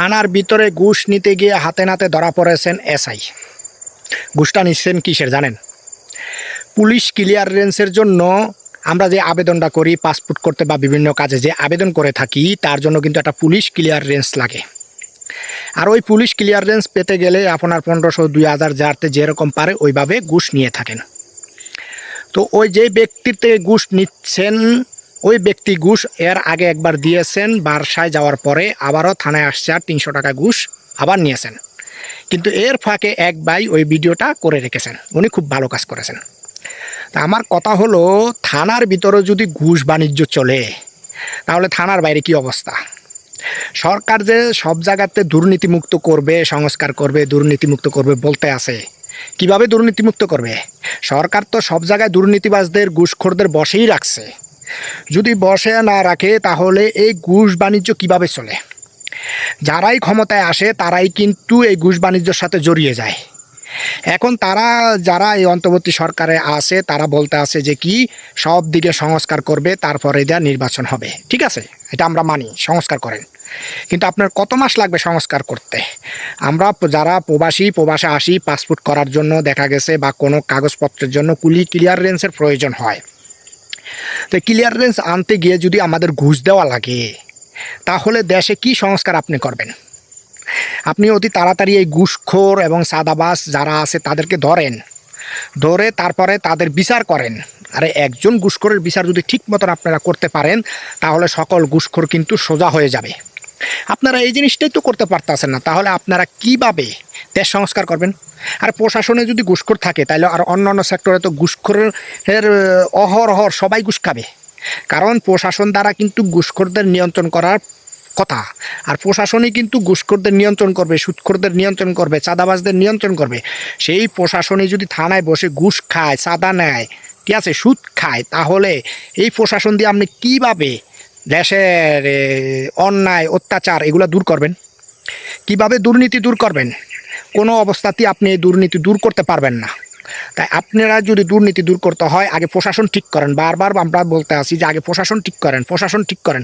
থানার ভিতরে ঘুষ নিতে গিয়ে হাতে নাতে ধরা পড়েছেন এসআই। ঘুষটা নিচ্ছেন কিসের জানেন? পুলিশ ক্লিয়ারেন্সের জন্য আমরা যে আবেদনটা করি, পাসপোর্ট করতে বা বিভিন্ন কাজে যে আবেদন করে থাকি, তার জন্য কিন্তু একটা পুলিশ ক্লিয়ারেন্স লাগে। আর ওই পুলিশ ক্লিয়ারেন্স পেতে গেলে আপনার পনেরোশো, দুই হাজার যারতে যেরকম পারে, ওইভাবে ঘুষ নিয়ে থাকেন। তো ওই যে ব্যক্তির থেকে ঘুষ নিচ্ছেন ওই ব্যক্তি ঘুষ এর আগে একবার দিয়েছেন বারসায় যাওয়ার পরে আবারও থানায় আসছে আর তিনশো টাকা ঘুষ আবার নিয়েছেন। কিন্তু এর ফাঁকে এক ভাই ওই ভিডিওটা করে রেখেছেন। উনি খুব ভালো কাজ করেছেন। তা আমার কথা হলো, থানার ভিতরে যদি ঘুষ বাণিজ্য চলে, তাহলে থানার বাইরে কি অবস্থা? সরকার যে সব জায়গাতে দুর্নীতিমুক্ত করবে, সংস্কার করবে, দুর্নীতিমুক্ত করবে বলতে আছে। কীভাবে দুর্নীতিমুক্ত করবে? সরকার তো সব জায়গায় দুর্নীতিবাজদের, ঘুষখোরদের বসেই রাখছে। যদি বসে না রাখে, তাহলে এই ঘুষ বাণিজ্য কীভাবে চলে? যারাই ক্ষমতায় আসে, তারাই কিন্তু এই ঘুষ বাণিজ্যের সাথে জড়িয়ে যায়। এখন তারা, যারা এই অন্তর্বর্তী সরকারে আছে তারা বলতে আছে যে কি, সব দিকে সংস্কার করবে, তারপরে দেওয়া নির্বাচন হবে। ঠিক আছে? এটা আমরা মানি, সংস্কার করেন। কিন্তু আপনার কত মাস লাগবে সংস্কার করতে? আমরা যারা প্রবাসী, প্রবাসে আসি পাসপোর্ট করার জন্য দেখা গেছে বা কোনো কাগজপত্রের জন্য কুলি ক্লিয়ারেন্সের প্রয়োজন হয়। তো ক্লিয়ারেন্স আনতে গিয়ে যদি আমাদের ঘুষ দেওয়া লাগে, তাহলে দেশে কি সংস্কার আপনি করবেন? আপনি অতি তাড়াতাড়ি এই ঘুষখোর এবং সাদাবাস যারা আছে তাদেরকে ধরেন, ধরে তারপরে তাদের বিচার করেন। আরে একজন ঘুষখোরের বিচার যদি ঠিক মতন আপনারা করতে পারেন, তাহলে সকল ঘুষখোর কিন্তু সোজা হয়ে যাবে। আপনারা এই জিনিসটাই তো করতে পারতেছেন না, তাহলে আপনারা কীভাবে দেশ সংস্কার করবেন। আর প্রশাসনে যদি ঘুষখোর থাকে তাহলে আর অন্য অন্য সেক্টরে তো ঘুষখোরের অহরহর সবাই ঘুষ খাবে। কারণ প্রশাসন দ্বারা কিন্তু ঘুষখোরদের নিয়ন্ত্রণ করার কথা। আর প্রশাসনই কিন্তু ঘুষখোরদের নিয়ন্ত্রণ করবে, সুদখোরদের নিয়ন্ত্রণ করবে, চাঁদাবাজদের নিয়ন্ত্রণ করবে। সেই প্রশাসনই যদি থানায় বসে ঘুষ খায়, চাঁদা নেয়, ঠিক আছে, সুদ খায়, তাহলে এই প্রশাসন দিয়ে আপনি কীভাবে দেশের অন্যায়, অত্যাচার এগুলো দূর করবেন? কীভাবে দুর্নীতি দূর করবেন? কোনো অবস্থাতেই আপনি এই দুর্নীতি দূর করতে পারবেন না। তাই আপনারা যদি দুর্নীতি দূর করতে হয়, আগে প্রশাসন ঠিক করেন। বারবার আমরা বলতে আসি যে, আগে প্রশাসন ঠিক করেন, প্রশাসন ঠিক করেন।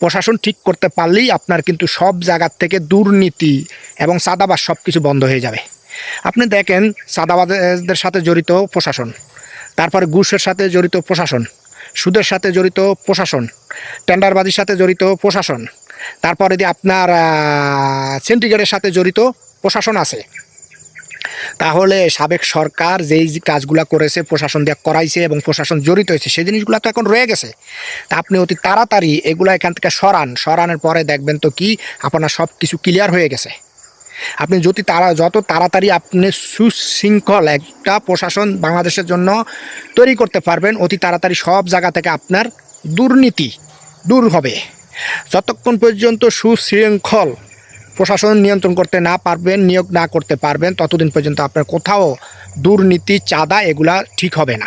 প্রশাসন ঠিক করতে পারলেই আপনার কিন্তু সব জায়গার থেকে দুর্নীতি এবং সাদাবাস সব কিছু বন্ধ হয়ে যাবে। আপনি দেখেন সাদাবাজদের সাথে জড়িত প্রশাসন, তারপরে ঘুষের সাথে জড়িত প্রশাসন, সুদের সাথে জড়িত প্রশাসন, টেন্ডারবাজির সাথে জড়িত প্রশাসন, তারপরে আপনার সিন্ডিকেটের সাথে জড়িত প্রশাসন আছে। তাহলে সাবেক সরকার যেই কাজগুলো করেছে, প্রশাসন দিয়ে করাইছে এবং প্রশাসন জড়িত হয়েছে, সেই জিনিসগুলো তো এখন রয়ে গেছে। তা আপনি অতি তাড়াতাড়ি এগুলো এখান থেকে সরান। সরানোর পরে দেখবেন তো কি, আপনার সব কিছু ক্লিয়ার হয়ে গেছে। আপনি যদি তারা যত তাড়াতাড়ি আপনি সুশৃঙ্খল একটা প্রশাসন বাংলাদেশের জন্য তৈরি করতে পারবেন, অতি তাড়াতাড়ি সব জায়গা থেকে আপনার দুর্নীতি দূর হবে। যতক্ষণ পর্যন্ত সুশৃঙ্খল প্রশাসন নিয়ন্ত্রণ করতে না পারবেন, নিয়োগ না করতে পারবেন, ততদিন পর্যন্ত আপনার কোথাও দুর্নীতি, চাঁদা এগুলা ঠিক হবে না।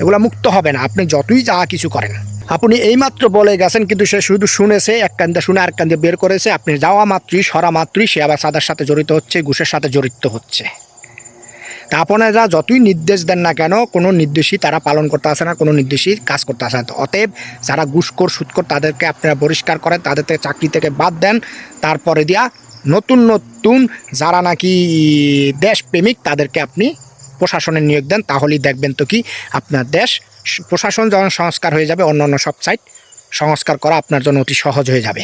এগুলা মুক্ত হবে না। আপনি যতই যা কিছু করেন। আপনি এইমাত্র বলে গেছেন, কিন্তু সে শুধু শুনেছে, এক কান্দে শুনে আর কান্দে বের করেছে। আপনি যাওয়া মাত্রই, সরা মাত্রই সে আবার সাদার সাথে জড়িত হচ্ছে, ঘুষের সাথে জড়িত হচ্ছে। তা আপনারা যতই নির্দেশ দেন না কেন, কোনো নির্দেশই তারা পালন করতে আসে না, কোনো নির্দেশই কাজ করতে আসে না। অতএব যারা ঘুষখোর, সুৎখোর তাদেরকে আপনারা বহিষ্কার করেন তাদের থেকে চাকরি থেকে বাদ দেন। তারপরে দিয়া নতুন নতুন যারা নাকি দেশপ্রেমিক, তাদেরকে আপনি প্রশাসনে নিয়োগ দেন। তাহলেই দেখবেন তো কি, আপনার দেশ প্রশাসন যখন সংস্কার হয়ে যাবে অন্য অন্য সব সাইড সংস্কার করা আপনার জন্য অতি সহজ হয়ে যাবে।